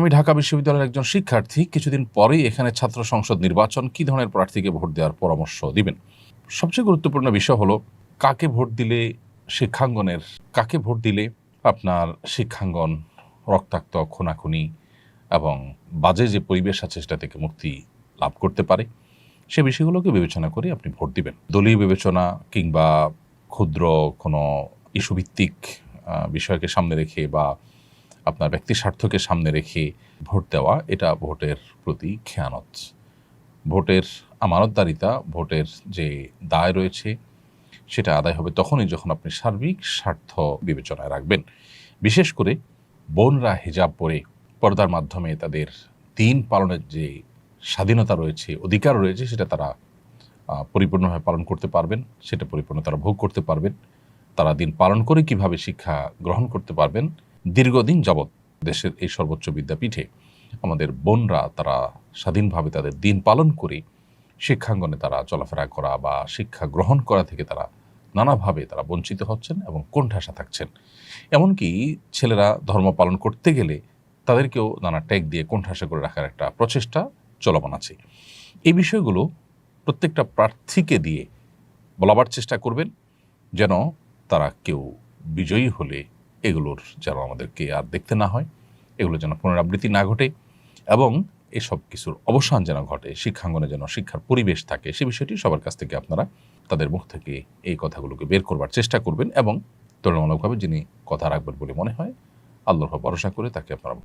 আমি ঢাকা বিশ্ববিদ্যালয়ের একজন শিক্ষার্থী, কিছুদিন পরেই এখানে ছাত্র সংসদ নির্বাচন, কি ধরনের প্রার্থীকে ভোট দেওয়ার পরামর্শ দিবেন? সবচেয়ে গুরুত্বপূর্ণ বিষয় হলো, কাকে ভোট দিলে শিক্ষাঙ্গনের, কাকে ভোট দিলে আপনার শিক্ষাঙ্গন রক্তাক্ত, খুনাখুনি এবং বাজে যে পরিবেশ আছে সেটা থেকে মুক্তি লাভ করতে পারে? সে বিষয়গুলোকে বিবেচনা করে আপনি ভোট দিবেন। দলীয় বিবেচনা কিংবা ক্ষুদ্র কোনো ইস্যুভিত্তিক বিষয়কে সামনে রেখে বা আপনার ব্যক্তি স্বার্থকে সামনে রেখে ভোট দেওয়া, এটা ভোটের প্রতি খেয়ানত। ভোটের আমানতদারিতা, ভোটের যে দায় রয়েছে, সেটা আদায় হবে তখনই যখন আপনি সার্বিক স্বার্থ বিবেচনায় রাখবেন। বিশেষ করে বোনরা হিজাব পরে পর্দার মাধ্যমে তাদের দিন পালনের যে স্বাধীনতা রয়েছে, অধিকার রয়েছে, সেটা তারা পরিপূর্ণভাবে পালন করতে পারবেন, সেটা পরিপূর্ণ তারা ভোগ করতে পারবেন। তারা দিন পালন করে কীভাবে শিক্ষা গ্রহণ করতে পারবেন দীর্ঘদিন যাবৎ দেশের এই সর্বোচ্চ বিদ্যাপীঠে আমাদের বোনরা তারা স্বাধীনভাবে তাদের দিন পালন করে শিক্ষাঙ্গনে তারা চলাফেরা করা বা শিক্ষা গ্রহণ করা থেকে তারা নানাভাবে তারা বঞ্চিত হচ্ছেন এবং কোণঠাসা থাকছেন। এমনকি ছেলেরা ধর্ম পালন করতে গেলে তাদেরকেও নানা ট্যাগ দিয়ে কোণঠাসা করে রাখার একটা প্রচেষ্টা চলমান আছে। এই বিষয়গুলো প্রত্যেকটা প্রার্থীকে দিয়ে বলাবার চেষ্টা করবেন যেন তারা কেউ বিজয়ী হলে এগুলোর যেন আমাদেরকে আর দেখতে না হয়, এগুলো যেন পুনরাবৃত্তি না ঘটে এবং এসব কিছুর অবসান যেন ঘটে, শিক্ষাঙ্গনে যেন শিক্ষার পরিবেশ থাকে, সে বিষয়টি সবার কাছ থেকে আপনারা তাদের মুখ থেকে এই কথাগুলোকে বের করবার চেষ্টা করবেন এবং তুলনামূলকভাবে যিনি কথা রাখবেন বলে মনে হয়, আল্লাহর ভরসা করে তাকে আপনারা